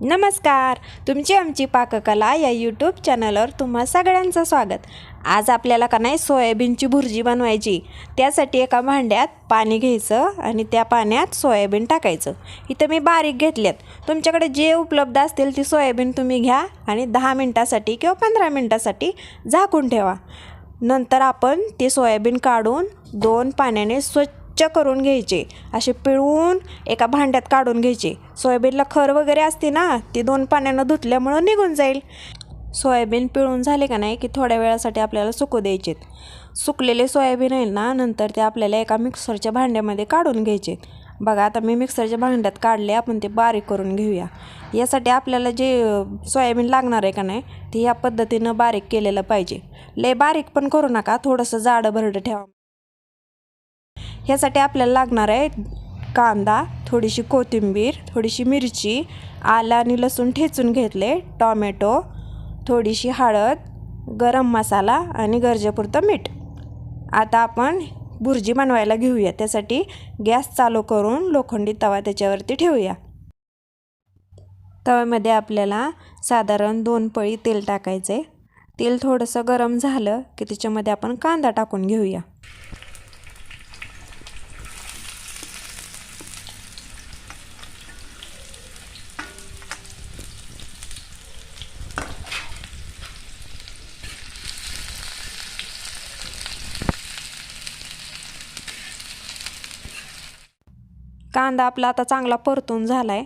नमस्कार. तुमची आमची पाककला या यूट्यूब चॅनलवर तुम्हा सगळ्यांचं स्वागत. आज आपल्याला का नाही सोयाबीनची भुर्जी बनवायची. त्यासाठी एका भांड्यात पाणी घ्यायचं आणि त्या पाण्यात सोयाबीन टाकायचं. इथं मी बारीक घेतल्यात. तुमच्याकडे जे उपलब्ध असतील ती सोयाबीन तुम्ही घ्या आणि दहा मिनटासाठी किंवा पंधरा मिनटासाठी झाकून ठेवा. नंतर आपण ते सोयाबीन काढून दोन पाण्याने स्वच्छ करून घ्यायचे. असे पिळवून एका भांड्यात काढून घ्यायचे. सोयाबीनला खर वगैरे असते ना ती दोन पाण्यानं धुतल्यामुळं निघून जाईल. सोयाबीन पिळून झाले का नाही की थोड्या वेळासाठी आपल्याला सुकू द्यायचे सुकलेले सोयाबीन आहे ना नंतर ते आपल्याला एका मिक्सरच्या भांड्यामध्ये काढून घ्यायचे बघा आता मी मिक्सरच्या भांड्यात काढले आपण ते बारीक करून घेऊया. यासाठी आपल्याला जे सोयाबीन लागणार आहे का नाही ते या पद्धतीनं बारीक केलेलं पाहिजे. लय बारीक पण करू नका थोडंसं जाडं भरडं ठेवा. ह्यासाठी आपल्याला लागणार आहे कांदा थोडीशी कोथिंबीर थोडीशी मिरची आलं आणि लसूण ठेचून घेतले टॉमॅटो थोडीशी हळद गरम मसाला आणि गरजेपुरतं मीठ. आता आपण भुर्जी बनवायला घेऊया त्यासाठी गॅस चालू करून लोखंडी तवा त्याच्यावरती ठेवूया. तव्यामध्ये आपल्याला साधारण दोन पळी तेल टाकायचे. तेल थोडंसं गरम झालं की त्याच्यामध्ये आपण कांदा टाकून घेऊया. कांदा आपला आता चांगला परतून झाला आहे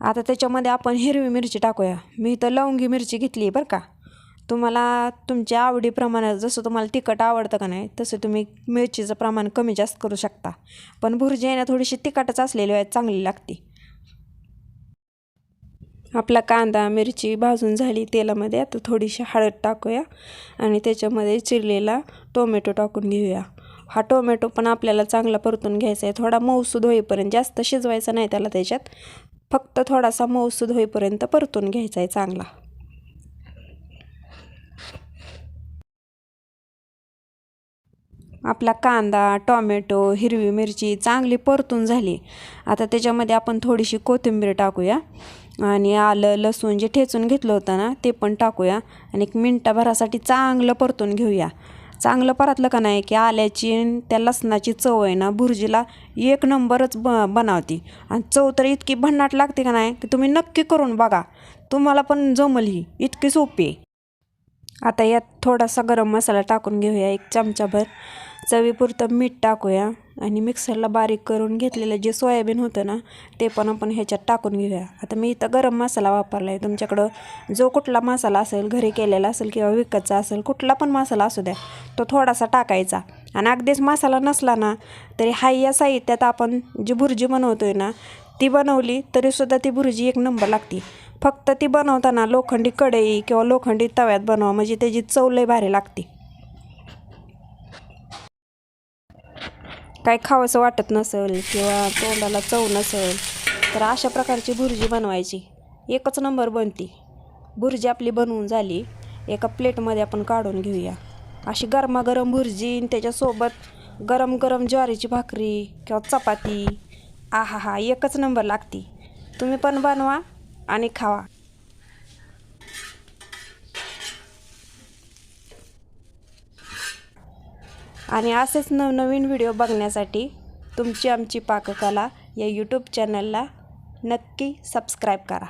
आता त्याच्यामध्ये आपण हिरवी मिरची टाकूया. मी इथं लवंगी मिरची घेतली आहे बरं का. तुम्हाला तुमच्या आवडीप्रमाणे जसं तुम्हाला तिखट आवडतं का नाही तसं तुम्ही मिरचीचं प्रमाण कमी जास्त करू शकता. पण भुर्जी आहे ना थोडीशी तिखटच असलेली आहे चांगली लागते. आपला कांदा मिरची भाजून झाली तेलामध्ये आता थोडीशी हळद टाकूया आणि त्याच्यामध्ये चिरलेला टोमॅटो टाकून घेऊया. हा टोमॅटो पण आपल्याला चांगला परतून घ्यायचा आहे. थोडा मऊसूद होईपर्यंत जास्त शिजवायचा नाही त्याला त्याच्यात. फक्त थोडासा मऊसूद होईपर्यंत परतून घ्यायचा आहे चांगला. आपला कांदा टॉमॅटो हिरवी मिरची चांगली परतून झाली. आता त्याच्यामध्ये आपण थोडीशी कोथिंबीर टाकूया. आणि आलं लसूण जे ठेचून घेतलं होतं ना ते पण टाकूया. आणि एक मिनटाभरासाठी चांगलं परतून घेऊया. चांगलं परतलं का नाही की आल्याची त्या लसणाची चव आहे ना भुर्जीला एक नंबरच ब बनावती. आणि चव तर इतकी भन्नाट लागते का नाही की तुम्ही नक्की करून बघा. तुम्हाला पण जमल ही इतकी सोपी आहे. आता यात थोडासा गरम मसाला टाकून घेऊया एक चमचाभर. चवीपुरतं मीठ टाकूया. आणि मिक्सरला बारीक करून घेतलेलं जे सोयाबीन होतं ना ते पण आपण ह्याच्यात टाकून घेऊया. आता मी इथं गरम मसाला वापरला आहे तुमच्याकडं जो कुठला मसाला असेल घरी केलेला असेल किंवा विकतचा असेल कुठला पण मसाला असू द्या तो थोडासा टाकायचा. आणि अगदीच मसाला नसला ना तरी हाय या साहित्यात आपण जी भुर्जी बनवतोय ना ती बनवली तरीसुद्धा ती भुर्जी एक नंबर लागते. फक्त ती बनवताना लोखंडी कढई किंवा लोखंडी तव्यात बनवा म्हणजे त्याची चव लई भारी लागते. काय खावंसं वाटत नसेल किंवा तोंडाला चव नसेल तर अशा प्रकारची भुर्जी बनवायची. एकच नंबर बनती. भुर्जी आपली बनवून झाली. एका प्लेटमध्ये आपण काढून घेऊया. अशी गरमागरम भुर्जी आणि त्याच्यासोबत गरम गरम ज्वारीची भाकरी किंवा चपाती. आहा हा एकच नंबर लागती. तुम्ही पण बनवा आणि खावा. आणि असेच नवनवीन व्हिडिओ बघण्यासाठी तुमची आमची पाककला या यूट्यूब चॅनलला नक्की सबस्क्राईब करा.